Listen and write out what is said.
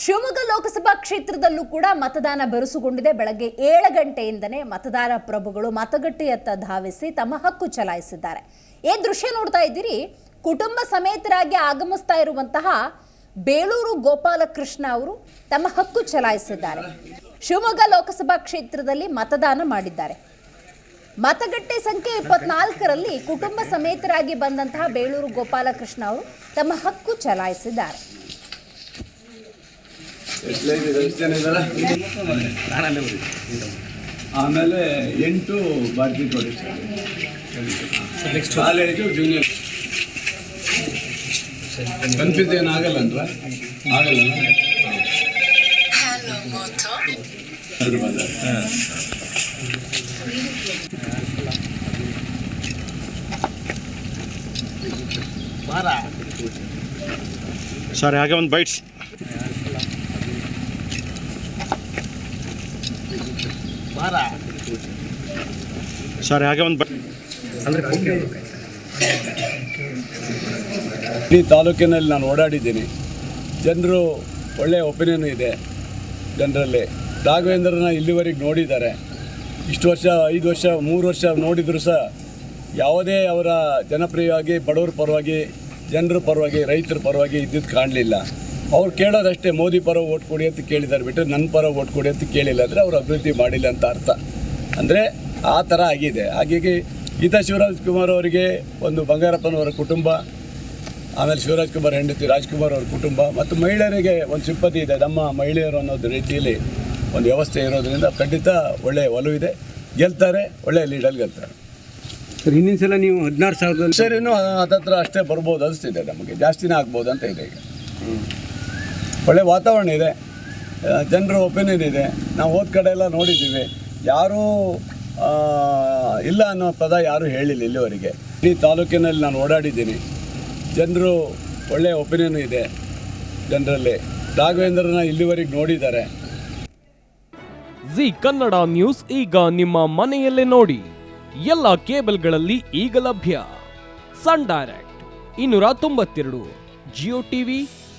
ಶಿವಮೊಗ್ಗ ಲೋಕಸಭಾ ಕ್ಷೇತ್ರದಲ್ಲೂ ಕೂಡ ಮತದಾನ ಬೆರುಸುಗೊಂಡಿದೆ. ಬೆಳಗ್ಗೆ ಏಳು ಗಂಟೆಯಿಂದನೇ ಮತದಾರ ಪ್ರಭುಗಳು ಮತಗಟ್ಟೆಯತ್ತ ಧಾವಿಸಿ ತಮ್ಮ ಹಕ್ಕು ಚಲಾಯಿಸಿದ್ದಾರೆ. ಈ ದೃಶ್ಯ ನೋಡ್ತಾ ಇದ್ದೀರಿ? ಕುಟುಂಬ ಸಮೇತರಾಗಿ ಆಗಮಿಸ್ತಾ ಇರುವಂತಹ ಬೇಳೂರು ಗೋಪಾಲಕೃಷ್ಣ ಅವರು ತಮ್ಮ ಹಕ್ಕು ಚಲಾಯಿಸಿದ್ದಾರೆ. ಶಿವಮೊಗ್ಗ ಲೋಕಸಭಾ ಕ್ಷೇತ್ರದಲ್ಲಿ ಮತದಾನ ಮಾಡಿದ್ದಾರೆ. ಮತಗಟ್ಟೆ ಸಂಖ್ಯೆ ಇಪ್ಪತ್ನಾಲ್ಕರಲ್ಲಿ ಕುಟುಂಬ ಸಮೇತರಾಗಿ ಬಂದಂತಹ ಬೇಳೂರು ಗೋಪಾಲಕೃಷ್ಣ ಅವರು ತಮ್ಮ ಹಕ್ಕು ಚಲಾಯಿಸಿದ್ದಾರೆ. ಆಮೇಲೆ ಎಂಟು Bharati college college junior confuse ಏನು ಆಗಲ್ಲ ಆಗಲ್ಲ ಸರ್ ಹಾಗೆ ಒಂದು ಬೈಟ್ಸ್ ಸರ್ ಹಾಗೆ ಒಂದು ಈ ತಾಲೂಕಿನಲ್ಲಿ ನಾನು ಓಡಾಡಿದ್ದೀನಿ. ಜನರು ಒಳ್ಳೆಯ ಒಪಿನಿಯನ್ ಇದೆ ಜನರಲ್ಲಿ. ರಾಘವೇಂದ್ರನ ಇಲ್ಲಿವರೆಗೆ ನೋಡಿದ್ದಾರೆ. ಇಷ್ಟು ವರ್ಷ ಐದು ವರ್ಷ ಮೂರು ವರ್ಷ ನೋಡಿದರೂ ಸಹ ಯಾವುದೇ ಅವರ ಜನಪ್ರಿಯವಾಗಿ ಬಡವರ ಪರವಾಗಿ ಜನರ ಪರವಾಗಿ ರೈತರ ಪರವಾಗಿ ಇದ್ದಿದ್ದು ಕಾಣಲಿಲ್ಲ. ಅವ್ರು ಕೇಳೋದಷ್ಟೇ ಮೋದಿ ಪರ ಓಟ್ ಕೊಡಿ ಅಂತ ಕೇಳಿದ್ದಾರೆ ಬಿಟ್ಟರೆ ನನ್ನ ಪರ ಓಟ್ ಕೊಡಿ ಅಂತ ಕೇಳಿಲ್ಲ ಅಂದರೆ ಅವ್ರು ಅಭಿವೃದ್ಧಿ ಮಾಡಿಲ್ಲ ಅಂತ ಅರ್ಥ. ಅಂದರೆ ಆ ಥರ ಆಗಿದೆ. ಹಾಗಾಗಿ ಗೀತಾ ಶಿವರಾಜ್ ಕುಮಾರ್ ಅವರಿಗೆ ಒಂದು ಬಂಗಾರಪ್ಪನವರ ಕುಟುಂಬ ಆಮೇಲೆ ಶಿವರಾಜ್ ಕುಮಾರ್ ಹೆಂಡತಿ ರಾಜ್ಕುಮಾರ್ ಅವ್ರ ಕುಟುಂಬ ಮತ್ತು ಮಹಿಳೆಯರಿಗೆ ಒಂದು ಸಿಂಪತಿ ಇದೆ ನಮ್ಮ ಮಹಿಳೆಯರು ಅನ್ನೋದು ರೀತಿಯಲ್ಲಿ ಒಂದು ವ್ಯವಸ್ಥೆ ಇರೋದರಿಂದ ಖಂಡಿತ ಒಳ್ಳೆಯ ಒಲವಿದೆ ಗೆಲ್ತಾರೆ ಒಳ್ಳೆಯ ಲೀಡಲ್ಲಿ ಗೆಲ್ತಾರೆ. ಸರ್ ಹಿಂದಿನ ಸಲ ನೀವು ಹದಿನಾರು ಸಾವಿರದ ಸರ್ ಇನ್ನೂ ಹತ್ತತ್ರ ಅಷ್ಟೇ ಬರ್ಬೋದು ಅನಿಸ್ತಿದೆ ನಮಗೆ. ಜಾಸ್ತಿನೇ ಆಗ್ಬೋದು ಅಂತ ಇದೆ ಈಗ. ಒಳ್ಳೆ ವಾತಾವರಣ ಇದೆ. ಜನರ ಒಪಿನಿಯನ್ ಇದೆ. ನಾವು ಹೋದ ಕಡೆ ಎಲ್ಲ ನೋಡಿದ್ದೀವಿ. ಯಾರೂ ಇಲ್ಲ ಅನ್ನೋ ಪದ ಯಾರೂ ಹೇಳಿಲ್ಲ ಇಲ್ಲಿವರೆಗೆ. ಈ ತಾಲೂಕಿನಲ್ಲಿ ನಾನು ಓಡಾಡಿದ್ದೀನಿ. ಜನರು ಒಳ್ಳೆಯ ಒಪಿನಿಯನ್ ಇದೆ ಜನರಲ್ಲಿ. ರಾಘವೇಂದ್ರನ ಇಲ್ಲಿವರೆಗೆ ನೋಡಿದ್ದಾರೆ. ಜಿ ಕನ್ನಡ ನ್ಯೂಸ್ ಈಗ ನಿಮ್ಮ ಮನೆಯಲ್ಲೇ ನೋಡಿ. ಎಲ್ಲ ಕೇಬಲ್ಗಳಲ್ಲಿ ಈಗ ಲಭ್ಯ. ಸನ್ ಡೈರೆಕ್ಟ್, ಇನ್ನೂರ ತೊಂಬತ್ತೆರಡು, ಜಿಯೋ ಟಿವಿ